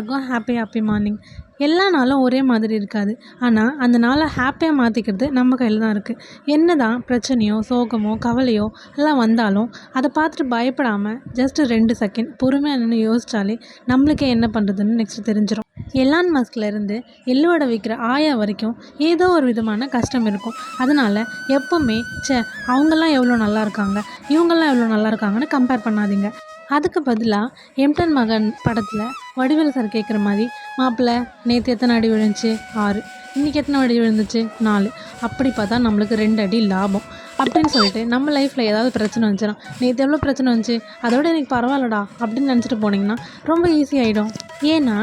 எல்லாருக்கும் happy happy morning எல்லா நாளும் ஒரே மாதிரி இருக்காது. ஆனால் அந்த நாளை ஹாப்பியாக மாற்றிக்கிறது நம்ம கையில் தான் இருக்குது என்ன தான் பிரச்சனையோ சோகமோ கவலையோ எல்லாம் வந்தாலும் அதை பார்த்துட்டு பயப்படாமல் ஜஸ்ட் ரெண்டு செகண்ட் பொறுமையாக நின்று யோசித்தாலே நம்மளுக்கே என்ன பண்ணுறதுன்னு நெக்ஸ்ட் தெரிஞ்சிடும் எலான் மஸ்க்லேருந்து எள்ளுவடை விற்கிற ஆயா வரைக்கும் ஏதோ ஒரு விதமான கஷ்டம் இருக்கும். அதனால் எப்போவுமே ச்சே அவங்கெல்லாம் எவ்வளோ நல்லா இருக்காங்க இவங்கெல்லாம் எவ்வளோ நல்லா இருக்காங்கன்னு கம்பேர் பண்ணாதீங்க. அதுக்கு பதிலாக எம்டன் மகன் படத்தில் வடிவில் சார் கேட்குற மாதிரி மாப்பிள்ளை நேற்று எத்தனை அடி விழுந்துச்சு? ஆறு. இன்றைக்கி எத்தனை அடி விழுந்துச்சு? நாலு. அப்படி பார்த்தா நம்மளுக்கு ரெண்டு அடி லாபம். அப்படின்னு சொல்லிட்டு நம்ம லைஃப்பில் ஏதாவது பிரச்சனை வந்துச்சுன்னா நேற்று எவ்வளோ பிரச்சனை வந்துச்சு? அதோட எனக்கு பரவாயில்லடா அப்படின்னு நினச்சிட்டு போனீங்கன்னா ரொம்ப ஈஸி ஆகிடும் ஏன்னா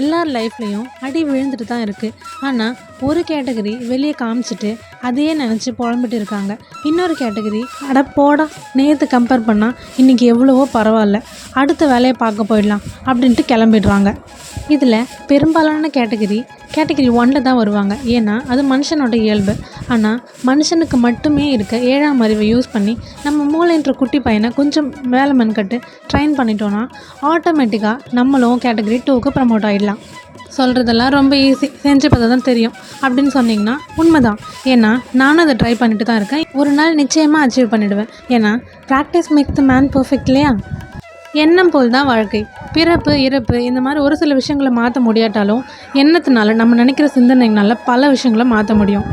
எல்லார் லைஃப்லேயும் அடி விழுந்துட்டு தான் இருக்குது ஆனால் ஒரு கேட்டகரி வெளியே காமிச்சிட்டு அதையே நினச்சி புலம்பிட்டு இருக்காங்க இன்னொரு கேட்டகரி அட போடா நேற்று கம்பேர் பண்ணால் இன்றைக்கி எவ்வளவோ பரவாயில்ல. அடுத்த வேலையை பார்க்க போயிடலாம் அப்படின்ட்டு கிளம்பிடுறாங்க. இதில் பெரும்பாலான கேட்டகரி கேட்டகரி ஒன்னில் தான் வருவாங்க. ஏன்னா அது மனுஷனோட இயல்பு. ஆனால் மனுஷனுக்கு மட்டுமே இருக்க ஏழாம் அறிவை யூஸ் பண்ணி நம்ம மூளைன்ற குட்டி பையனை கொஞ்சம் வேலை மென்கட்டு ட்ரைன் பண்ணிட்டோன்னா ஆட்டோமேட்டிக்காக நம்மளும் கேட்டகரி டூக்கு ப்ரமோட் ஆகிடலாம் சொல்கிறதெல்லாம் ரொம்ப ஈஸி செஞ்சு பார்த்தா தான் தெரியும் அப்படின்னு சொன்னீங்கன்னா உண்மைதான். ஏன்னா நானும் அதை ட்ரை பண்ணிட்டு தான் இருக்கேன். ஒரு நாள் நிச்சயமாக அச்சீவ் பண்ணிடுவேன். ஏன்னா practice make the man perfect இல்லையா? எண்ணம் போல் தான் வாழ்க்கை. பிறப்பு இறப்பு இந்த மாதிரி ஒரு சில விஷயங்களை மாற்ற முடியாட்டாலும் எண்ணத்தினால நம்ம நினைக்கிற சிந்தனைனால பல விஷயங்களை மாற்ற முடியும்.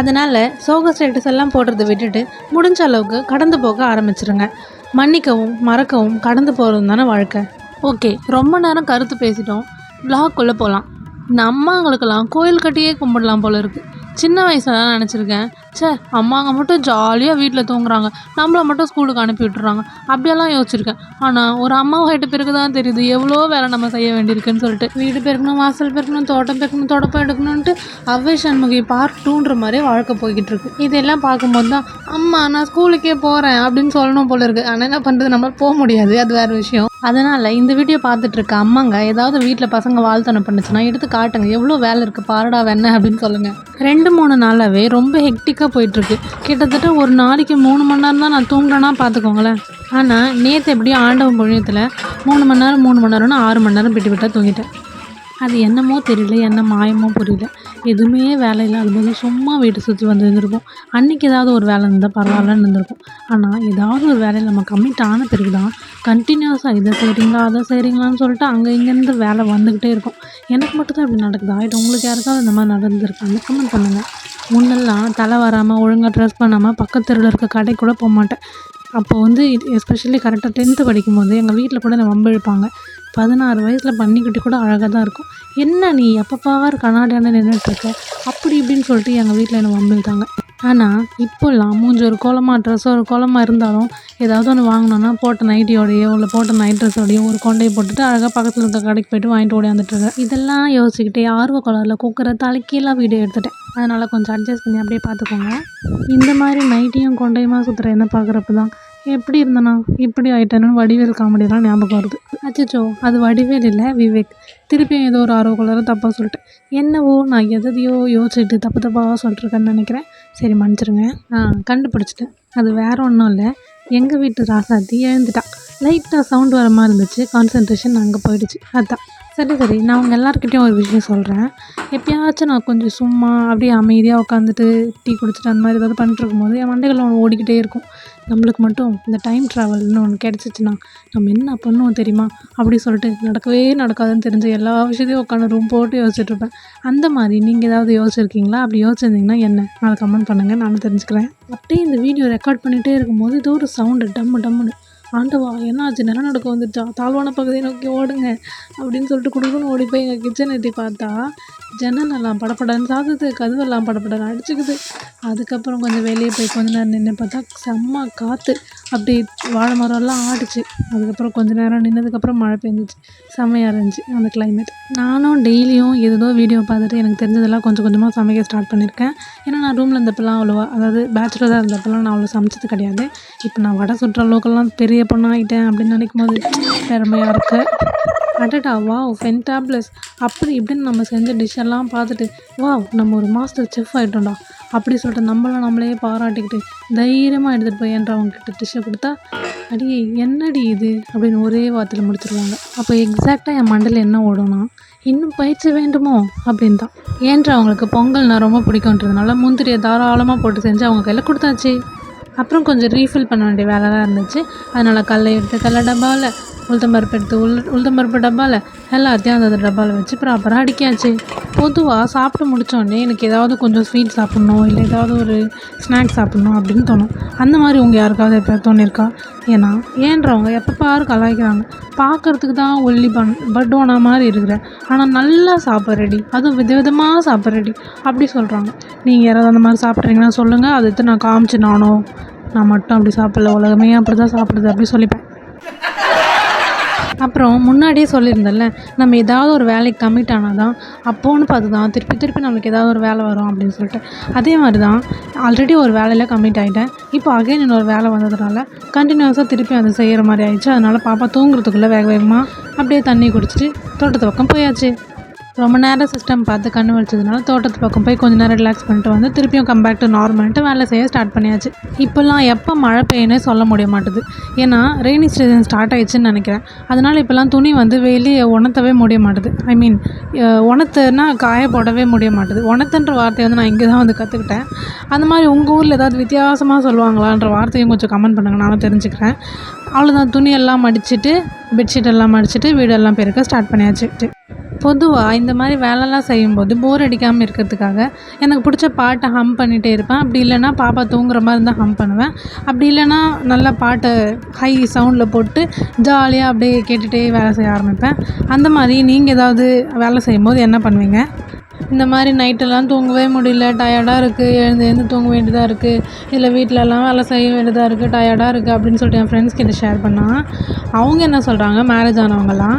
அதனால் சோக ஸ்டேட்டஸ் எல்லாம் போடுறதை விட்டுட்டு முடிஞ்ச அளவுக்கு கடந்து போக ஆரம்பிச்சிருங்க. மன்னிக்கவும் மறக்கவும் கடந்து போகிறது தானே வாழ்க்கை. ஓகே ரொம்ப நேரம் கருத்து பேசிட்டோம். வ்ளாக்குள்ளே போகலாம் இந்த அம்மாங்களுக்கெல்லாம் கோயில் கட்டியே கும்பிடலாம் போல இருக்குது சின்ன வயசில் தான் நினச்சிருக்கேன். ச்சே அம்மாங்க மட்டும் ஜாலியாக வீட்டில் தூங்குறாங்க. நம்மளை மட்டும் ஸ்கூலுக்கு அனுப்பி விட்டுறாங்க. அப்படியெல்லாம் யோசிச்சிருக்கேன். ஆனால் ஒரு அம்மாவை ஆகிட்ட பிறகு தான் தெரியுது எவ்வளோ வேலை நம்ம செய்ய வேண்டியிருக்குன்னு சொல்லிட்டு. வீடு பெருக்கணும் வாசல் பெருக்கணும் தோட்டம் பெருக்கணும் தொடப்பம் எடுக்கணும்ன்ட்டு அவ்வை சண்முகி பார்ட் டூன்ற மாதிரி வாழ்க்கை போய்கிட்டு இருக்கு இதெல்லாம் பார்க்கும்போது தான் அம்மா நான் ஸ்கூலுக்கே போகிறேன் அப்படின்னு சொல்லணும் போல இருக்குது ஆனால் என்ன பண்ணுறது நம்மளால் போக முடியாது. அது வேறு விஷயம். அதனால் இந்த வீடியோ பார்த்துட்டு இருக்க அம்மாங்க ஏதாவது வீட்டில் பசங்க வாழ்த்தனம் பண்ணுச்சுன்னா எடுத்து காட்டுங்க. எவ்வளோ வேலை இருக்குது பாருடா வேணேன் அப்படின்னு சொல்லுங்கள் ரெண்டு மூணு நாளாகவே ரொம்ப ஹெக்டிக்காக போயிட்டுருக்கு. கிட்டத்தட்ட ஒரு நாளைக்கு மூணு மணி நேரம் தான் நான் தூங்குறேன்னா பார்த்துக்கோங்களேன். ஆனால் நேற்று எப்படியும் ஆண்டவன் புண்ணியத்தில் மூணு மணி நேரம் மூணு மணி நேரம்னு ஆறு மணி நேரம் விட்டு விட்டால் தூங்கிட்டேன். அது என்னமோ தெரியல என்ன மாயமோ புரியல. எதுவுமே வேலை இல்லாத போது சும்மா வீட்டை சுற்றி வந்து இருந்திருப்போம். அன்றைக்கி ஏதாவது ஒரு வேலை இருந்தால் பரவாயில்லன்னு இருந்திருக்கும் ஆனால் ஏதாவது ஒரு வேலையில் நம்ம கம்மிட் ஆன பிறகு தான் கண்டினியூஸாக இதை செய்கிறீங்களா அதை செய்கிறீங்களான்னு சொல்லிட்டு அங்கே இங்கேருந்து வேலை வந்துக்கிட்டே இருக்கும். எனக்கு மட்டும் தான் இப்படி நடக்குது? ஆகிட்டு உங்களுக்கு யாருக்காவது இந்த மாதிரி நடந்திருக்காங்க கமெண்ட் பண்ணுங்கள் முன்னெல்லாம் தலை வராமல் ஒழுங்காக ட்ரெஸ் பண்ணாமல் பக்கத்து தெருவில் இருக்க கடைக்கு கூட போக மாட்டேன். அப்போ வந்து எஸ்பெஷலி கரெக்டாக டென்த்து படிக்கும்போது எங்கள் வீட்டில் கூட என்னை வம்பிழுப்பாங்க. பதினாறு வயசில் பன்னிக்குட்டி கூட அழகாக தான் இருக்கும். என்ன நீ எப்பப்பாவார் கண்ணாடியான நின்றுட்டுருக்க அப்படி இப்படின்னு சொல்லிட்டு எங்கள் வீட்டில் என்னை வம்பிழுத்தாங்க. ஆனால் இப்போல்லாம் மூஞ்சி ஒரு கோலமாக ட்ரெஸ்ஸோ ஒரு கோலமாக இருந்தாலும் ஏதாவது ஒன்று வாங்கினோன்னா போட்ட நைட்டியோடையோ இல்லை போட்ட நைட் ட்ரெஸ்ஸோடையோ ஒரு கொண்டையை போட்டுட்டு அழகாக பக்கத்தில் இருக்க கடைக்கு போயிட்டு வாங்கிட்டு ஓடியாந்துட்டுருக்கேன் இதெல்லாம் யோசிச்சுக்கிட்டே ஆர்வ கோளாறில் குக்கரை தலைக்கீழாக வீடியோ எடுத்துட்டேன். அதனால் கொஞ்சம் அட்ஜஸ்ட் பண்ணி அப்படியே பார்த்துக்கோங்க. இந்த மாதிரி நைட்டியும் கொண்டையுமா சுற்றுற என்ன பார்க்குறப்ப தான் எப்படி இருந்தனா? இப்படி ஆயிட்டேன்னு வடிவேல் காமெடியெல்லாம் ஞாபகம் வருது. அச்சச்சோ அது வடிவேல் இல்லை விவேக். திருப்பியும் ஏதோ ஒரு ஆர்வ தப்பாக சொல்லிட்டேன். என்னவோ நான் எதையோ யோசிச்சுட்டு தப்பு தப்பாக சொல்லிட்டுருக்கேன்னு நினைக்கிறேன். சரி மன்னிச்சிருங்க. ஆ கண்டுபிடிச்சிட்டேன். அது வேற ஒன்றும் இல்லை. எங்கள் வீட்டு ராசாத்தி எழுந்துட்டான் லைட்டாக சவுண்ட் வர மாதிரி இருந்துச்சு. கான்சன்ட்ரேஷன் அங்கே போயிடுச்சு. அதான். சரி சரி. நான் உங்கள் எல்லாருக்கிட்டேயும் ஒரு விஷயம் சொல்கிறேன் எப்பயாச்சும் நான் கொஞ்சம் சும்மா அப்படியே அமைதியாக உட்காந்துட்டு டீ குடிச்சிட்டு அந்த மாதிரி ஏதாவது பண்ணிட்டு இருக்கும்போது என் மண்டைகள் ஒன்று ஓடிக்கிட்டே இருக்கும். நம்மளுக்கு மட்டும் இந்த டைம் ட்ராவல்னு ஒன்று கிடச்சிச்சின்னா நம்ம என்ன பண்ணுவோம் தெரியுமா? அப்படி சொல்லிட்டு நடக்கவே நடக்காதுன்னு தெரிஞ்ச எல்லா விஷயத்தையும் உட்காந்து ரூம் போட்டு யோசிச்சுட்ருப்பேன் அந்த மாதிரி நீங்கள் ஏதாவது யோசிச்சிருக்கீங்களா? அப்படி யோசிச்சிருந்தீங்கன்னா என்ன? அதை கமெண்ட் பண்ணுங்கள் நானும் தெரிஞ்சுக்கிறேன். அப்படியே இந்த வீடியோ ரெக்கார்ட் பண்ணிகிட்டே இருக்கும்போது ஏதோ ஒரு சவுண்டு டம்மு டம்முன்னு ஆண்டவா என்னாச்சு? நிலநடுக்கம் வந்துச்சா தாழ்வான பகுதியை நோக்கி ஓடுங்க. அப்படின்னு சொல்லிட்டு குடுக்குன்னு ஓடி போய் எங்கள் கிச்சன் எட்டி பார்த்தா ஜன்னல் எல்லாம் படப்படன்னு சாத்துது கதவெல்லாம் படப்படன்னு அடிச்சுக்குது. அதுக்கப்புறம் கொஞ்சம் வெளியே போய் கொஞ்ச நேரம் நின்று பார்த்தா செம்ம காற்று அப்படி வாழை மரம்லாம் ஆடிச்சு அதுக்கப்புறம் கொஞ்ச நேரம் நின்னதுக்கப்புறம் மழை பெஞ்சிச்சு. செம்மையாக இருந்துச்சு அந்த கிளைமேட் நானும் டெய்லியும் ஏதோ வீடியோ பார்த்துட்டு எனக்கு தெரிஞ்சதெல்லாம் கொஞ்சம் கொஞ்சமாக சமைக்க ஸ்டார்ட் பண்ணியிருக்கேன். ஏன்னா நான் ரூமில் இருந்தப்பெல்லாம் அவ்வளோவா அதாவது பேச்சுலராக இருந்தப்பெல்லாம் நான் அவ்வளோ சமைச்சது கிடையாது. இப்போ நான் வடை சுற்றுற அளவுக்கெல்லாம் பெரிய பொண்ணாகிட்டேன் அப்படின்னு நினைக்கும் போது பெருமையாக இருக்குது அடடா வாவ் ஃபென்டாப்ளஸ் அப்படி இப்படின்னு நம்ம செஞ்ச டிஷ்ஷெல்லாம் பார்த்துட்டு வாவ் நம்ம ஒரு மாஸ்டர் செஃப் ஆகிட்டோம்டா அப்படி சொல்லிட்டு நம்மள நம்மளே பாராட்டிக்கிட்டு தைரியமாக எடுத்துகிட்டு போய் என்றவங்கக்கிட்ட டிஷ்ஷை கொடுத்தா அடி என்னடி இது? அப்படின்னு ஒரே வார்த்தையில் முடிச்சிருவாங்க. அப்போ எக்ஸாக்டாக என் மண்டல என்ன ஓடும்னா இன்னும் பயிற்சி வேண்டுமோ? அப்படின்னு தான் ஏன்ற அவங்களுக்கு பொங்கல்னா ரொம்ப பிடிக்குன்றதுனால முந்திரியை தாராளமாக போட்டு செஞ்சு அவங்க கையில் கொடுத்தாச்சு. அப்புறம் கொஞ்சம் ரீஃபில் பண்ண வேண்டிய வேலைலாம் இருந்துச்சு. அதனால் கல்லை எடுத்து கல்லை டப்பாவில் உளுத்தம்பருப்பு எடுத்து உள் உளுத்தம்பருப்பு டப்பாவில் எல்லாத்தையும் அந்த டப்பாவில் வச்சு ப்ராப்பராக அடிக்காச்சு பொதுவாக சாப்பிட்டு முடித்தோடனே எனக்கு ஏதாவது கொஞ்சம் ஸ்வீட் சாப்பிட்ணும் இல்லை ஏதாவது ஒரு ஸ்நாக்ஸ் சாப்பிட்ணும் அப்படின்னு தோணும். அந்த மாதிரி உங்கள் யாருக்காவது எப்போ தோணியிருக்கா ஏன்னா ஏன்றவங்க எப்போ பாரு கலாய்க்கிறாங்க. பார்க்குறதுக்கு தான் ஒல்லி பன் பட்டோனா மாதிரி இருக்கிற. ஆனால் நல்லா சாப்பிட ரெடி அதுவும் விதவிதமாக சாப்பிட ரெடி அப்படி சொல்கிறாங்க நீங்கள் யாராவது அந்த மாதிரி சாப்பிட்றீங்கன்னா சொல்லுங்கள் அதை எடுத்து நான் காமிச்சு நானும் நான் மட்டும் அப்படி சாப்பிடல. உலகமே அப்படி தான் சாப்பிடுது அப்படி சொல்லிப்பேன். அப்புறம் முன்னாடியே சொல்லியிருந்தேன்ல நம்ம ஏதாவது ஒரு வேலைக்கு கமிட் ஆனால் தான் அப்போன்னு பார்த்து தான் திருப்பி திருப்பி நம்மளுக்கு ஏதாவது ஒரு வேலை வரும் அப்படின்னு சொல்லிட்டு. அதே மாதிரி தான் ஆல்ரெடி ஒரு வேலையில் கமிட் ஆகிட்டேன் இப்போ அகைன் இன்னொரு வேலை வந்ததுனால கண்டினியூஸாக திருப்பி அதை செய்கிற மாதிரி ஆயிடுச்சு. அதனால் பாப்பா தூங்குறதுக்குள்ளே வேக வேகமாக அப்படியே தண்ணி குடிச்சிட்டு தோட்டத்து பக்கம் போயாச்சு. ரொம்ப நேரம் சிஸ்டம் பார்த்து கண்ணு வச்சதுனால தோட்டத்து பக்கம் போய் கொஞ்ச நேரம் ரிலாக்ஸ் பண்ணிட்டு வந்து திருப்பியும் கம் பேக் டு நார்மல்ட்டு வேலை செய்ய ஸ்டார்ட் பண்ணியாச்சு. இப்போல்லாம் எப்போ மழை பெய்யுனே சொல்ல முடிய மாட்டுது. ஏன்னா ரெய்னி சீசன் ஸ்டார்ட் ஆயிடுச்சுன்னு நினைக்கிறேன். அதனால் இப்போல்லாம் துணி வந்து வெளியே உணர்த்தவே முடிய மாட்டுது. ஐ மீன் உணத்துனா காய போடவே முடிய மாட்டுது. உணத்துன்ற வார்த்தையை வந்து நான் இங்கே தான் வந்து கற்றுக்கிட்டேன் அந்த மாதிரி உங்கள் ஊரில் ஏதாவது வித்தியாசமாக சொல்லுவாங்களான்ற வார்த்தையும் கொஞ்சம் கமெண்ட் பண்ணுங்கள் நானும் தெரிஞ்சுக்கிறேன். அவ்வளோதான் துணியெல்லாம் மடிச்சுட்டு பெட்ஷீட் எல்லாம் மடிச்சுட்டு வீடெல்லாம் பெருக்க ஸ்டார்ட் பண்ணியாச்சு. பொதுவாக இந்த மாதிரி வேலைலாம் செய்யும்போது போர் அடிக்காமல் இருக்கிறதுக்காக எனக்கு பிடிச்ச பாட்டை ஹம் பண்ணிகிட்டே இருப்பேன். அப்படி இல்லைன்னா பாப்பா தூங்குற மாதிரி இருந்தால் ஹம் பண்ணுவேன். அப்படி இல்லைன்னா நல்லா பாட்டை ஹை சவுண்டில் போட்டு ஜாலியாக அப்படியே கேட்டுகிட்டே வேலை செய்ய ஆரம்பிப்பேன். அந்த மாதிரி நீங்கள் ஏதாவது வேலை செய்யும்போது என்ன பண்ணுவீங்க? இந்த மாதிரி நைட்டெல்லாம் தூங்கவே முடியல. டயர்டாக இருக்குது எழுந்து எழுந்து தூங்க வேண்டியதாக இருக்குது இல்லை வீட்டிலலாம் வேலை செய்ய வேண்டியதாக இருக்குது டயர்டாக இருக்குது அப்படின்னு சொல்லிட்டு என் ஃப்ரெண்ட்ஸ் கிட்ட ஷேர் பண்ணால் அவங்க என்ன சொல்கிறாங்க மேரேஜ் ஆனவங்கலாம்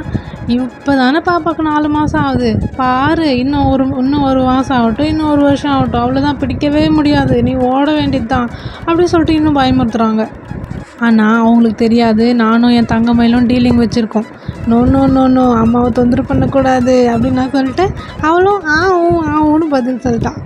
இப்போ தானே பாப்பாவுக்கு நாலு மாதம் ஆகுது. பாரு இன்னும் ஒரு இன்னும் ஒரு மாதம் ஆகட்டும் இன்னும் ஒரு வருஷம் ஆகட்டும். அவ்வளோதான் பிடிக்கவே முடியாது. நீ ஓட வேண்டியது தான் அப்படின்னு சொல்லிட்டு இன்னும் பயமுறுத்துகிறாங்க ஆனால் அவங்களுக்கு தெரியாது. நானும் என் தங்கமயிலும் டீலிங் வச்சுருக்கோம். நோ நோ நோ நோ அம்மாவை தொந்தரவு பண்ணக்கூடாது அப்படின்னு நான் சொல்லிட்டு அவளும் ஆ ஊ ஆ ஊன்னு பதில் சொல்லிட்டான்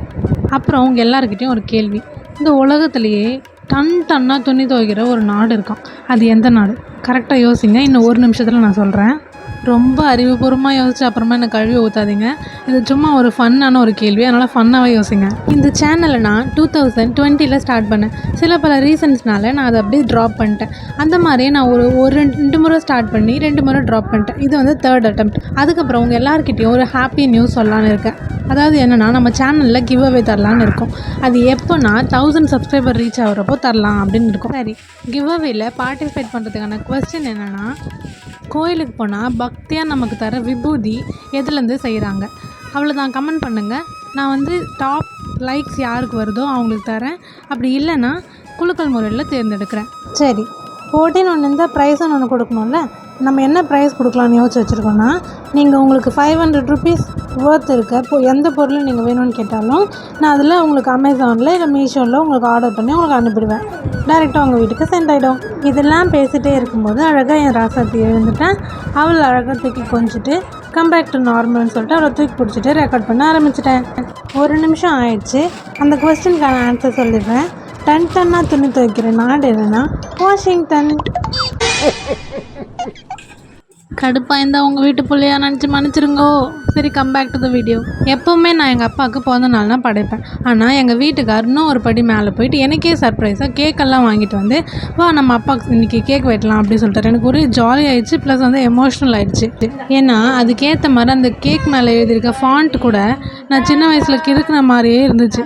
அப்புறம் அவங்க எல்லாருக்கிட்டேயும் ஒரு கேள்வி. இந்த உலகத்துலேயே டன் டன்னாக துணி துவைக்கிற ஒரு நாடு இருக்கான் அது எந்த நாடு? கரெக்டாக யோசிங்க. இன்னும் ஒரு நிமிஷத்தில் நான் சொல்கிறேன் ரொம்ப அறிவுபூர்வமாக யோசிச்சு அப்புறமா என்னை கழுவி ஊற்றாதீங்க இது சும்மா ஒரு ஃபன்னான ஒரு கேள்வி. அதனால் ஃபன்னாகவே யோசிங்க. இந்த சேனலை நான் டூ தௌசண்ட் டுவெண்ட்டியில் ஸ்டார்ட் பண்ணேன். சில பல ரீசன்ஸ்னால நான் அதை அப்படியே ட்ராப் பண்ணிட்டேன். அந்த மாதிரியே நான் ஒரு ஒரு ரெண்டு முறை ஸ்டார்ட் பண்ணி ரெண்டு முறை ட்ராப் பண்ணிட்டேன். இது வந்து தேர்ட் அட்டம் அதுக்கப்புறம் உங்கள் எல்லாருக்கிட்டேயும் ஒரு ஹாப்பி நியூஸ் சொல்லலான்னு இருக்கேன். அதாவது என்னென்னா நம்ம சேனலில் கிவ் அவே தரலான்னு இருக்கோம். அது எப்போனா தௌசண்ட் சப்ஸ்கிரைபர் ரீச் ஆகிறப்போ தரலாம் அப்படின்னு இருக்கும். சரி கிவ் அவேல பார்ட்டிசிபேட் பண்ணுறதுக்கான கொஸ்டின் என்னென்னா கோயிலுக்கு போனால் பக்தியாக நமக்கு தர விபூதி எதுலேருந்து செய்கிறாங்க அவ்வளோதான் கமெண்ட் பண்ணுங்கள் நான் வந்து டாப் லைக்ஸ் யாருக்கு வருதோ அவங்களுக்கு தரேன். அப்படி இல்லைன்னா குலுக்கல் முறையில் தேர்ந்தெடுக்கிறேன். சரி போட்டின்னு ஒன்று இருந்தால் ப்ரைஸ்னு ஒன்று கொடுக்கணும்ல? நம்ம என்ன ப்ரைஸ் கொடுக்கலான்னு யோசிச்சு வச்சுருக்கோன்னா நீங்கள் உங்களுக்கு ஃபைவ் ஹண்ட்ரட் ருபீஸ் ஒர்த் இருக்குது இப்போ எந்த பொருள் நீங்கள் வேணும்னு கேட்டாலும் நான் அதில் உங்களுக்கு அமேசானில் இல்லை மீஷோவில் உங்களுக்கு ஆர்டர் பண்ணி உங்களுக்கு அனுப்பிடுவேன். டேரெக்டாக உங்கள் வீட்டுக்கு சென்ட் ஆகிடும் இதெல்லாம் பேசிகிட்டே இருக்கும்போது அழகாக என் ராசாத்தி எழுந்துட்டேன் அவள் அழகாக தூக்கி கொஞ்சிட்டு கம்பேக் டு நார்மல்னு சொல்லிட்டு அவளை தூக்கி பிடிச்சிட்டு ரெக்கார்ட் பண்ண ஆரம்பிச்சிட்டேன். ஒரு நிமிஷம் ஆயிடுச்சு. அந்த கொஸ்டினுக்கான ஆன்சர் சொல்லிடுறேன். டன் டன்னாக துணி துவைக்கிற நாடு என்னென்னா வாஷிங்டன் கடுப்பாக இருந்தால் உங்கள் வீட்டு பிள்ளையா நினச்சி மன்னிச்சிருங்கோ. சரி come back to the video எப்போவுமே நான் எங்கள் அப்பாவுக்கு பிறந்த நாள்னா படைப்பேன். ஆனால் எங்கள் வீட்டுக்கார் இன்னும் ஒரு படி மேலே போயிட்டு எனக்கே சர்ப்ரைஸாக கேக்கெல்லாம் வாங்கிட்டு வந்து வா நம்ம அப்பாவுக்கு இன்றைக்கி கேக் வெட்டலாம் அப்படின்னு சொல்லிட்டாரு. எனக்கு ஒரே ஜாலி ஆயிடுச்சு ப்ளஸ் வந்து எமோஷ்னல் ஆயிடுச்சு. ஏன்னா அதுக்கேற்ற மாதிரி அந்த கேக் மேலே எழுதியிருக்க ஃபாண்ட் கூட நான் சின்ன வயசில் கிறுக்குன மாதிரியே இருந்துச்சு.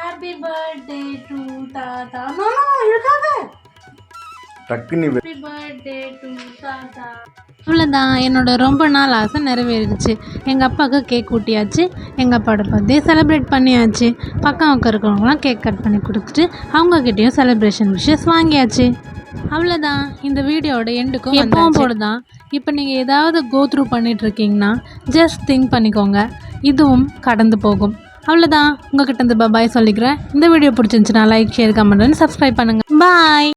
ஹாப்பி பர்த்டே டு தாத்தா நோ நோ இருக்காத டக்குன்னு இவ்வளோதான் என்னோட ரொம்ப நாள் ஆசை நிறைவேறிடுச்சு. எங்கள் அப்பாவுக்கு கேக் ஊட்டியாச்சு. எங்கள் அப்பாவோட பர்த்டே செலிப்ரேட் பண்ணியாச்சு. பக்கம் பக்கம் இருக்கிறவங்களாம் கேக் கட் பண்ணி கொடுத்துட்டு அவங்கக்கிட்டேயும் செலிப்ரேஷன் விஷஸ் வாங்கியாச்சு. அவ்வளோதான் இந்த வீடியோட எண்டுக்கும் எப்பவும் போடுதான் இப்போ நீங்கள் ஏதாவது கோ த்ரூ பண்ணிகிட்ருக்கீங்கன்னா ஜஸ்ட் திங்க் பண்ணிக்கோங்க. இதுவும் கடந்து போகும். அவ்வளோதான் உங்ககிட்ட இருந்து பாய் சொல்லிக்கிறேன். இந்த வீடியோ பிடிச்சிருந்துச்சுன்னா லைக் ஷேர் கமெண்ட் சப்ஸ்கிரைப் பண்ணுங்கள் பாய்